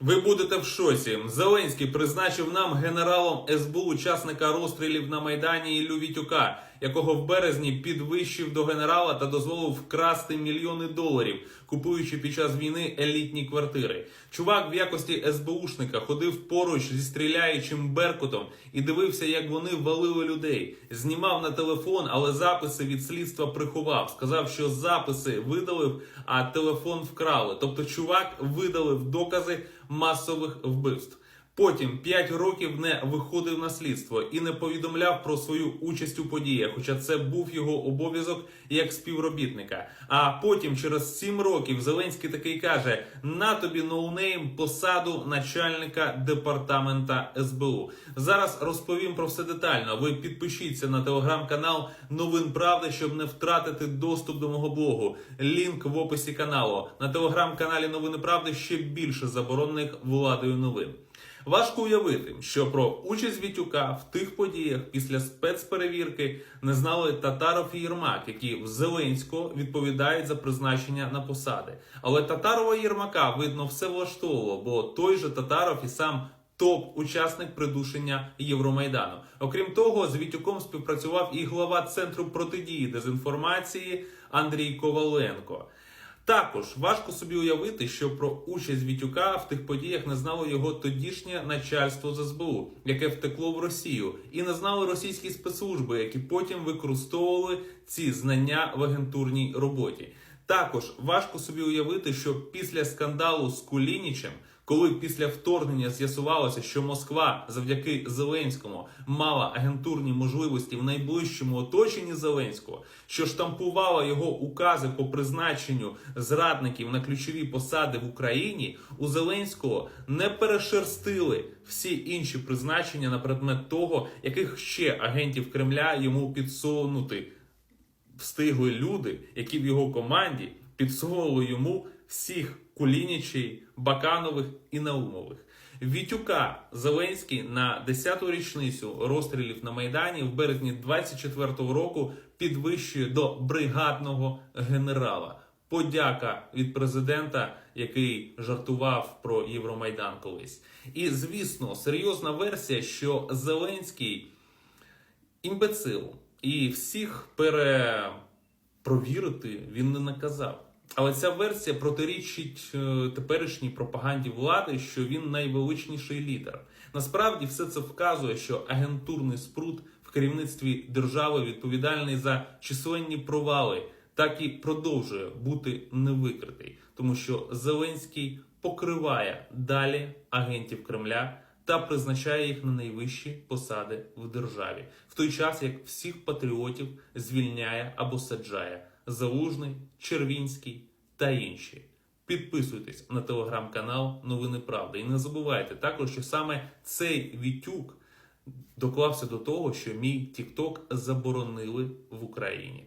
Ви будете в шоці. Зеленський призначив нам генералом СБУ учасника розстрілів на Майдані Іллю Вітюка, якого в березні підвищив до генерала та дозволив вкрасти мільйони доларів, купуючи під час війни елітні квартири. Чувак в якості СБУшника ходив поруч зі стріляючим беркутом і дивився, як вони валили людей. Знімав на телефон, але записи від слідства приховав. Сказав, що записи видалив, а телефон вкрали. Тобто, чувак видалив докази масових вбивств. Потім 5 років не виходив на слідство і не повідомляв про свою участь у подіях, хоча це був його обов'язок як співробітника. А потім, через 7 років, Зеленський такий каже: на тобі ноунейм посаду начальника департамента СБУ. Зараз розповім про все детально. Ви підпишіться на телеграм-канал Новин Правди, щоб не втратити доступ до мого блогу. Лінк в описі каналу. На телеграм-каналі Новини Правди ще більше заборонених владою новин. Важко уявити, що про участь Вітюка в тих подіях після спецперевірки не знали Татаров і Єрмак, які в Зеленського відповідають за призначення на посади. Але Татарова і Єрмака видно все влаштовувало, бо той же Татаров і сам топ-учасник придушення Євромайдану. Окрім того, з Вітюком співпрацював і глава центру протидії дезінформації Андрій Коваленко. Також важко собі уявити, що про участь Вітюка в тих подіях не знало його тодішнє начальство з СБУ, яке втекло в Росію, і не знали російські спецслужби, які потім використовували ці знання в агентурній роботі. Також важко собі уявити, що після скандалу з Кулінічем, коли після вторгнення з'ясувалося, що Москва завдяки Зеленському мала агентурні можливості в найближчому оточенні Зеленського, що штампувала його укази по призначенню зрадників на ключові посади в Україні, у Зеленського не перешерстили всі інші призначення на предмет того, яких ще агентів Кремля йому підсунути. Встигли люди, які в його команді підсовували йому всіх Кулінічей, Баканових і Наумових. Вітюка Зеленський на 10-ту річницю розстрілів на Майдані в березні 24-го року підвищує до бригадного генерала. Подяка від президента, який жартував про Євромайдан колись. І звісно, серйозна версія, що Зеленський імбецил і всіх перепровірити він не наказав. Але ця версія протирічить е, теперішній пропаганді влади, що він найвеличніший лідер. Насправді все це вказує, що агентурний спрут в керівництві держави відповідальний за численні провали, так і продовжує бути невикритий, тому що Зеленський покриває далі агентів Кремля та призначає їх на найвищі посади в державі, в той час як всіх патріотів звільняє або саджає Залужний, Червінський та інші. Підписуйтесь на телеграм-канал Новини Правди. І не забувайте також, що саме цей Вітюк доклався до того, що мій Тікток заборонили в Україні.